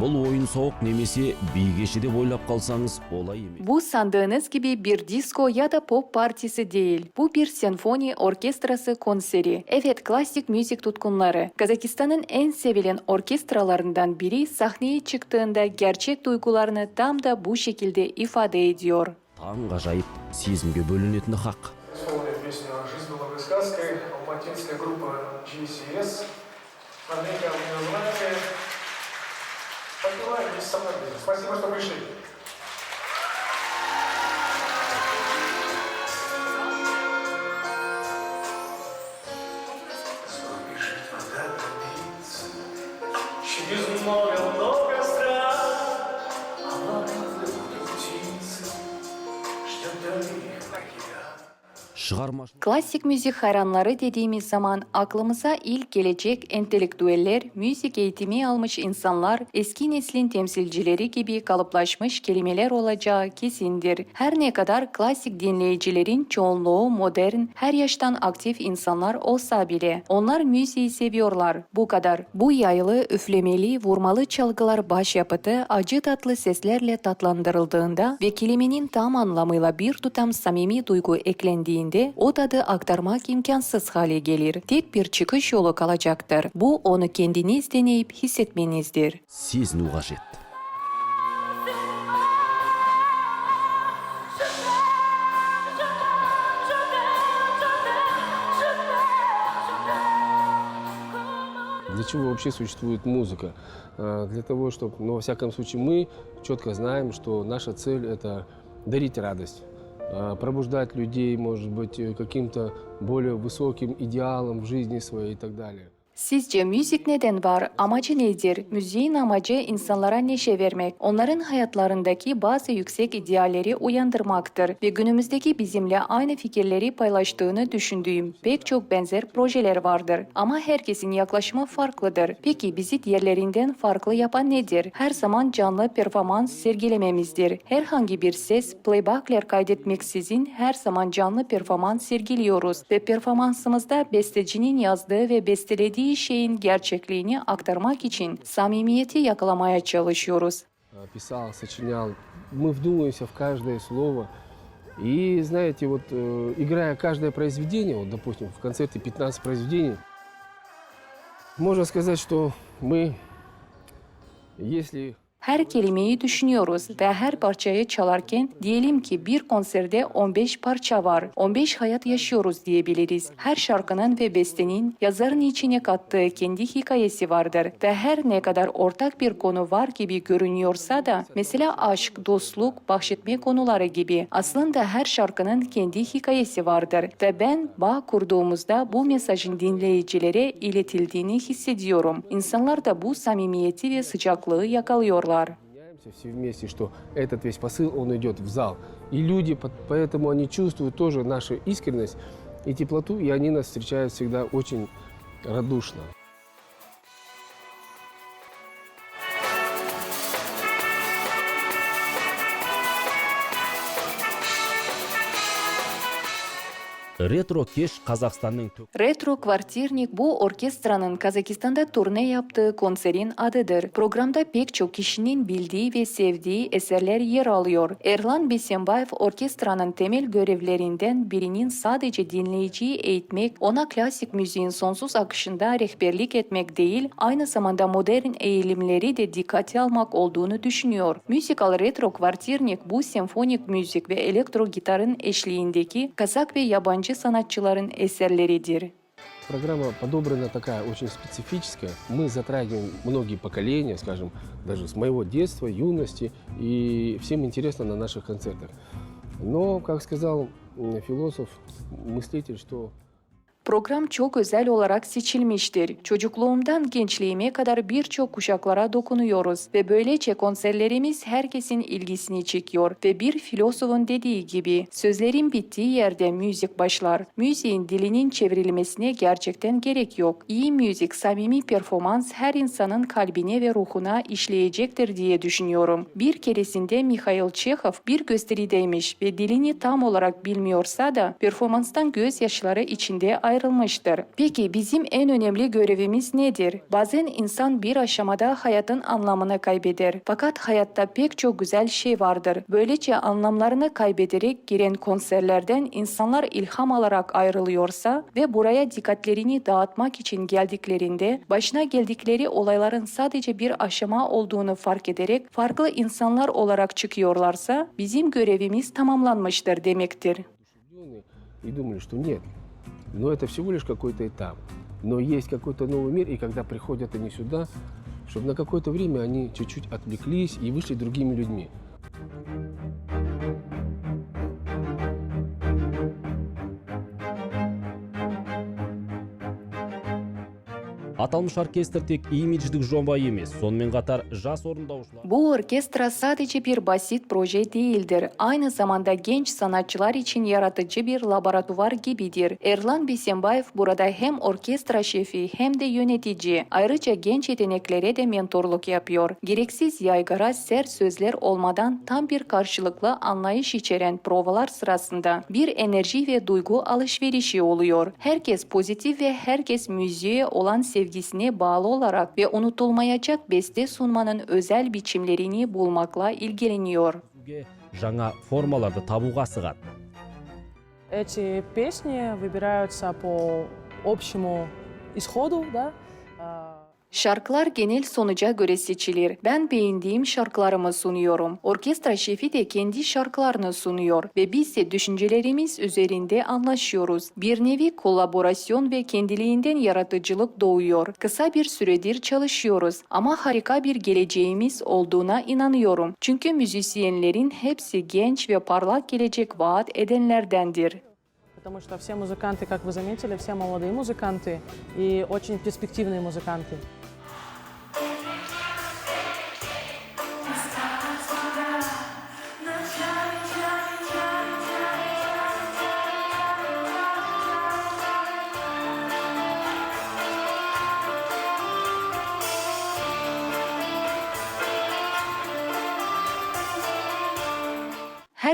Бұл ойын сауық немесе би кеші деп ойлап қалсаңыз олай емес. Bu sandığınız gibi bir disco ya da pop partisi değil. Bu bir senfoni orkestrası konseri. Evet klasik müzik tutkunları. Kazakistan'ın en sevilen orkestralarından biri sahneye çıktığında gerçek duygularını tam da bu şekilde ifade ediyor. Таң ғажайып сезімге бөлінетіні хақ. Исполнит песню «Жизнь была бы сказкой» алматинская группа GCS. Наверняка вы ее вместе со мной. Спасибо, что пришли. Шығармашылық Klasik müzik hayranları dediğimiz zaman aklımıza ilk gelecek entelektüeller, müzik eğitimi almış insanlar, eski neslin temsilcileri gibi kalıplaşmış kelimeler olacağı kesindir. Her ne kadar klasik dinleyicilerin çoğunluğu modern, her yaştan aktif insanlar olsa bile onlar müziği seviyorlar. Bu kadar. Bu yaylı, üflemeli, vurmalı çalgılar başyapıtı acı tatlı seslerle tatlandırıldığında ve kelimenin tam anlamıyla bir tutam samimi duygu eklendiğinde o tadı aktarmak imkansız hale gelir. Tek bir çıkış yolu kalacaktır. Bu onu kendiniz deneyip hissetmenizdir. сезіну қажет. Для чего вообще существует музыка? А, Для того, чтобы, ну, во всяком случае, мы четко знаем, что наша цель – это дарить радость, пробуждать людей, может быть, э, каким-то более высоким идеалом в жизни своей и так далее. Sizce müzik neden var? Amacı nedir? Müziğin amacı insanlara neşe vermek, onların hayatlarındaki bazı yüksek idealleri uyandırmaktır ve günümüzdeki bizimle aynı fikirleri paylaştığını düşündüğüm pek çok benzer projeler vardır. Ama herkesin yaklaşımı farklıdır. Peki bizi diğerlerinden farklı yapan nedir? Her zaman canlı performans sergilememizdir. Herhangi bir ses, playbackler kaydetmeksizin her zaman canlı performans sergiliyoruz ve performansımızda bestecinin yazdığı ve bestelediği şeyin gerçekliğini aktarmak için samimiyeti yakalamaya çalışıyoruz. Писал, сочинял. Мы вдумываемся в каждое слово. И, знаете, вот э, играя каждое произведение, вот, допустим, в концерте 15 произведений, можно сказать, что мы, если Her kelimeyi düşünüyoruz ve her parçayı çalarken diyelim ki bir konserde 15 parça var. 15 hayat yaşıyoruz diyebiliriz. Her şarkının ve bestenin yazarın içine kattığı kendi hikayesi vardır ve her ne kadar ortak bir konu var gibi görünüyorsa da mesela aşk, dostluk, bahşetme konuları gibi aslında her şarkının kendi hikayesi vardır ve ben bağ kurduğumuzda bu mesajın dinleyicilere iletildiğini hissediyorum. İnsanlar da bu samimiyeti ve sıcaklığı yakalıyorlar. Меняемся все вместе, что этот весь посыл, он идет в зал. И люди, по- поэтому они чувствуют тоже нашу искренность и теплоту, и они нас встречают всегда очень радушно. Ретро кеш Қазақстанның тө- Retro Kvartirnik bu orkestranın Kazakistan'da turne yaptığı konserin adıdır. Programda pek çok kişinin bildiği ve sevdiği eserler yer alıyor. Erlan Besenbayev orkestranın temel görevlerinden birinin sadece dinleyiciyi eğitmek, ona klasik müziğin sonsuz akışında rehberlik etmek değil, aynı zamanda modern eğilimleri de dikkate almak olduğunu düşünüyor. Müzikal Retro Kvartirnik bu senfonik müzik ve elektro gitarın eşliğindeki Kazak ve yabancı sanatçıların eserleridir. Программа подобрана такая очень специфическая. Мы затрагиваем многие поколения, скажем, даже с моего детства, юности, и всем интересно на наших концертах. Но, как сказал философ, мыслитель, что Program çok özel olarak seçilmiştir. Çocukluğumdan gençliğime kadar birçok kuşaklara dokunuyoruz ve böylece konserlerimiz herkesin ilgisini çekiyor ve bir filozofun dediği gibi sözlerin bittiği yerde müzik başlar. Müziğin dilinin çevrilmesine gerçekten gerek yok. İyi müzik, samimi performans her insanın kalbine ve ruhuna işleyecektir diye düşünüyorum. Bir keresinde Mikhail Çehov bir gösterideymiş ve dilini tam olarak bilmiyorsa da performanstan gözyaşları içinde ayrılmıştı ayrılmıştır. Peki bizim en önemli görevimiz nedir? Bazen insan bir aşamada hayatın anlamını kaybeder. Fakat hayatta pek çok güzel şey vardır. Böylece anlamlarını kaybederek giren konserlerden insanlar ilham alarak ayrılıyorsa ve buraya dikkatlerini dağıtmak için geldiklerinde başına geldikleri olayların sadece bir aşama olduğunu fark ederek farklı insanlar olarak çıkıyorlarsa bizim görevimiz tamamlanmıştır demektir. Удивленные и думали, что нет, но это всего лишь какой-то этап. Но есть какой-то новый мир, и когда приходят они сюда, чтобы на какое-то время они чуть-чуть отвлеклись и вышли другими людьми. аталмыш оркестр тек имидждик жоба емес сонымен қатар жас орындаушылар Bu orkestra sadece bir basit proje değildir. Aynı zamanda genç sanatçılar için yaratıcı bir laboratuvar gibidir. Erlan Bisembayev burada hem orkestra şefi hem de yönetici. Ayrıca genç yeteneklere de mentorluk yapıyor. Gereksiz yaygara sert sözler olmadan tam bir karşılıklı anlayış içeren provalar sırasında bir enerji ve duygu alışverişi oluyor. Herkes pozitif ve herkes müziğe olan sevgisine bağlı olarak ve unutulmayacak beste sunmanın özel biçimlerini bulmakla ilgileniyor. Ге жаңа формаларды табуға асығады Эти песни выбираются по общему исходу, да, а, Şarkılar genel sonuca göre seçilir. Ben beğendiğim şarkılarımı sunuyorum. Orkestra şefi de kendi şarkılarını sunuyor ve biz de düşüncelerimiz üzerinde anlaşıyoruz. Bir nevi kolaborasyon ve kendiliğinden yaratıcılık doğuyor. Kısa bir süredir çalışıyoruz ama harika bir geleceğimiz olduğuna inanıyorum. Çünkü müzisyenlerin hepsi genç ve parlak gelecek vaat edenlerdendir. потому что все музыканты, как вы заметили, все молодые музыканты и очень перспективные музыканты.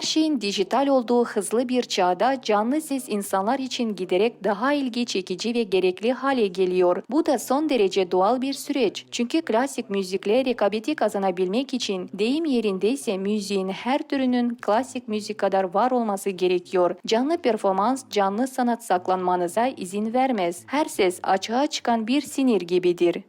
şeyin dijital olduğu hızlı bir çağda canlı ses insanlar için giderek daha ilgi çekici ve gerekli hale geliyor. Bu da son derece doğal bir süreç. Çünkü klasik müzikle rekabeti kazanabilmek için deyim yerindeyse müziğin her türünün klasik müzik kadar var olması gerekiyor. Canlı performans, canlı sanat saklanmanıza izin vermez. Her ses açığa çıkan bir sinir gibidir.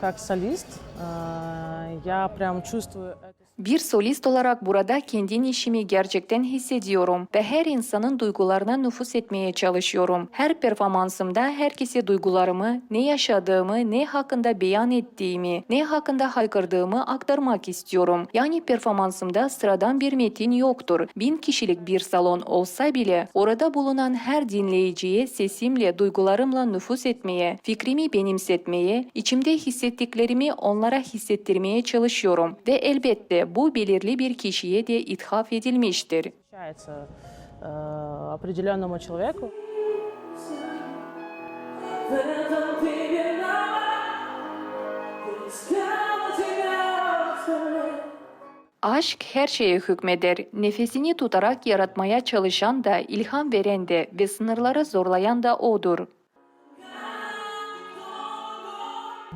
Как солист а, я прям чувствую эту Bir solist olarak burada kendi işimi gerçekten hissediyorum ve her insanın duygularına nüfus etmeye çalışıyorum. Her performansımda herkese duygularımı, ne yaşadığımı, ne hakkında beyan ettiğimi, ne hakkında haykırdığımı aktarmak istiyorum. Yani performansımda sıradan bir metin yoktur. Bin kişilik bir salon olsa bile orada bulunan her dinleyiciye sesimle, duygularımla nüfus etmeye, fikrimi benimsetmeye, içimde hissettiklerimi onlara hissettirmeye çalışıyorum. Ve elbette bu belirli bir kişiye de ithaf edilmiştir. общается э, определенному человеку. В этом ты виноват, я искала тебя сто лет. Aşk her şeye hükmeder. Nefesini tutarak yaratmaya çalışan da, ilham veren de ve sınırları zorlayan da odur.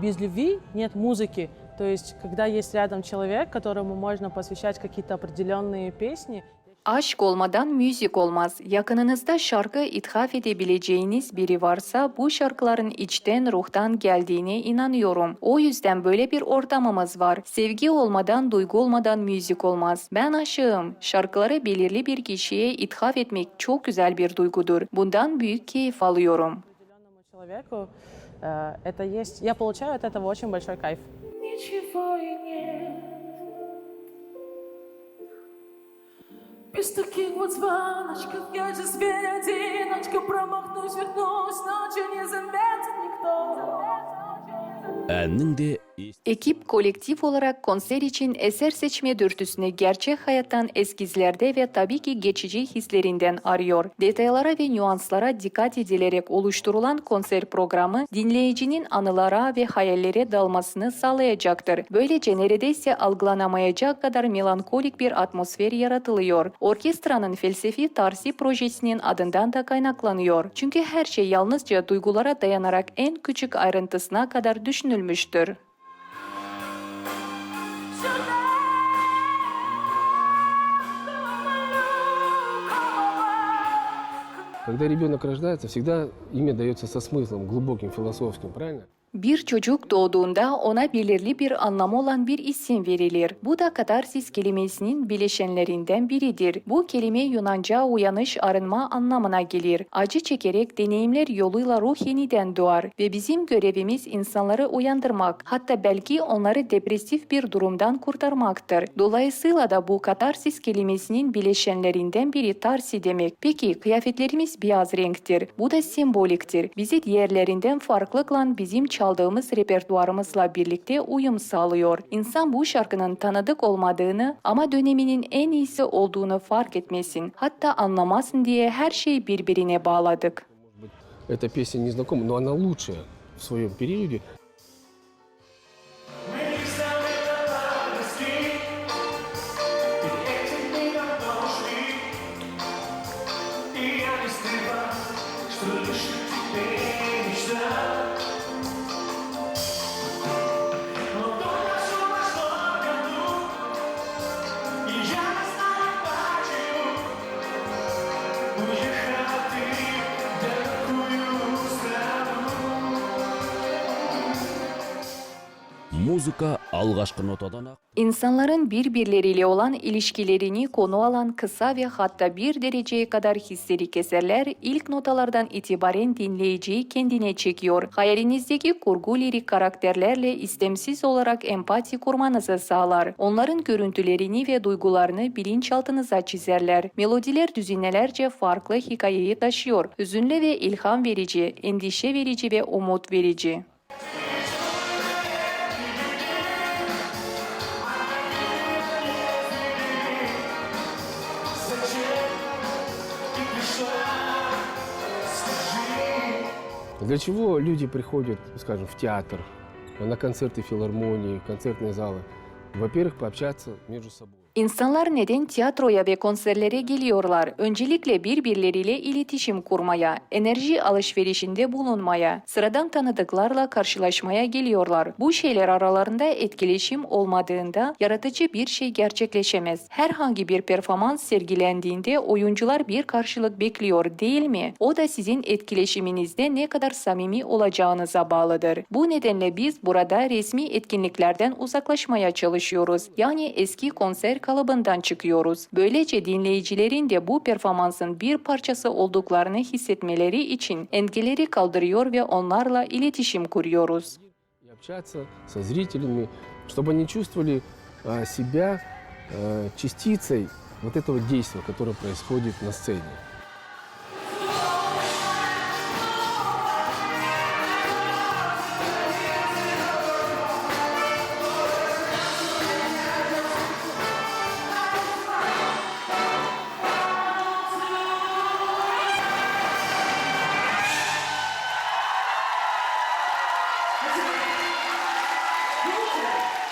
Без любви нет музыки. То есть, когда есть рядом человек, которому можно посвящать какие-то определенные песни, Aşk olmadan müzik olmaz. Yakınınızda şarkı ithaf edebileceğiniz biri varsa bu şarkıların içten ruhtan geldiğine inanıyorum. O yüzden böyle bir ortamımız var. Sevgi olmadan, duygu olmadan müzik olmaz. Ben aşığım. Şarkıları belirli bir kişiye ithaf etmek çok güzel bir duygudur. Bundan büyük keyif alıyorum. определенному человеку э, это есть. Я получаю от этого очень большой кайф. Ничего и нет. Без таких вот звоночков я же зверь одиночка Промахнусь, вернусь, ночью не заметит никто әннің де Ekip kolektif olarak konser için eser seçme dürtüsünü gerçek hayattan eskizlerde ve tabii ki geçici hislerinden arıyor. Detaylara ve nüanslara dikkat edilerek oluşturulan konser programı dinleyicinin anılara ve hayallere dalmasını sağlayacaktır. Böylece neredeyse algılanamayacak kadar melankolik bir atmosfer yaratılıyor. Orkestranın felsefi tarzi projesinin adından da kaynaklanıyor. Çünkü her şey yalnızca duygulara dayanarak en küçük ayrıntısına kadar düşünülmüştür. Когда ребенок рождается, всегда имя дается со смыслом, глубоким, философским, правильно? Bir çocuk doğduğunda ona belirli bir anlamı olan bir isim verilir. Bu da katarsis kelimesinin bileşenlerinden biridir. Bu kelime Yunanca uyanış, arınma anlamına gelir. Acı çekerek deneyimler yoluyla ruh yeniden doğar ve bizim görevimiz insanları uyandırmak, hatta belki onları depresif bir durumdan kurtarmaktır. Dolayısıyla da bu katarsis kelimesinin bileşenlerinden biri tarsi demek. Peki kıyafetlerimiz beyaz renktir. Bu da semboliktir. Bizi diğerlerinden farklı kılan bizim çaldığımız repertuarımızla birlikte uyum sağlıyor. İnsan bu şarkının tanıdık olmadığını ama döneminin en iyisi olduğunu fark etmesin. Hatta anlamasın diye her şeyi birbirine bağladık. Эта песня не знакома, но она лучшая в своем периоде. И я не скрываю, что лишь в тебе мечта. İnsanların birbirleriyle olan ilişkilerini konu alan kısa ve hatta bir dereceye kadar histerik eserler ilk notalardan itibaren dinleyiciyi kendine çekiyor. Hayalinizdeki kurgu lirik karakterlerle istemsiz olarak empati kurmanızı sağlar. Onların görüntülerini ve duygularını bilinçaltınıza çizerler. Melodiler düzinelerce farklı hikayeyi taşıyor. Hüzünlü ve ilham verici, endişe verici ve umut verici. Для чего люди приходят, скажем, в театр, на концерты филармонии, концертные залы? Во-первых, пообщаться между собой. İnsanlar neden tiyatroya ve konserlere geliyorlar? Öncelikle birbirleriyle iletişim kurmaya, enerji alışverişinde bulunmaya, sıradan tanıdıklarla karşılaşmaya geliyorlar. Bu şeyler aralarında etkileşim olmadığında yaratıcı bir şey gerçekleşemez. Herhangi bir performans sergilendiğinde oyuncular bir karşılık bekliyor değil mi? O da sizin etkileşiminizde ne kadar samimi olacağınıza bağlıdır. Bu nedenle biz burada resmi etkinliklerden uzaklaşmaya çalışıyoruz. Yani eski konser kalıbından çıkıyoruz. Böylece dinleyicilerin de bu performansın bir parçası olduklarını hissetmeleri için engelleri kaldırıyor ve onlarla iletişim kuruyoruz. И общаться со зрителями, чтобы они чувствовали а, себя а, частицей вот этого действия, которое происходит на сцене. 気持ちない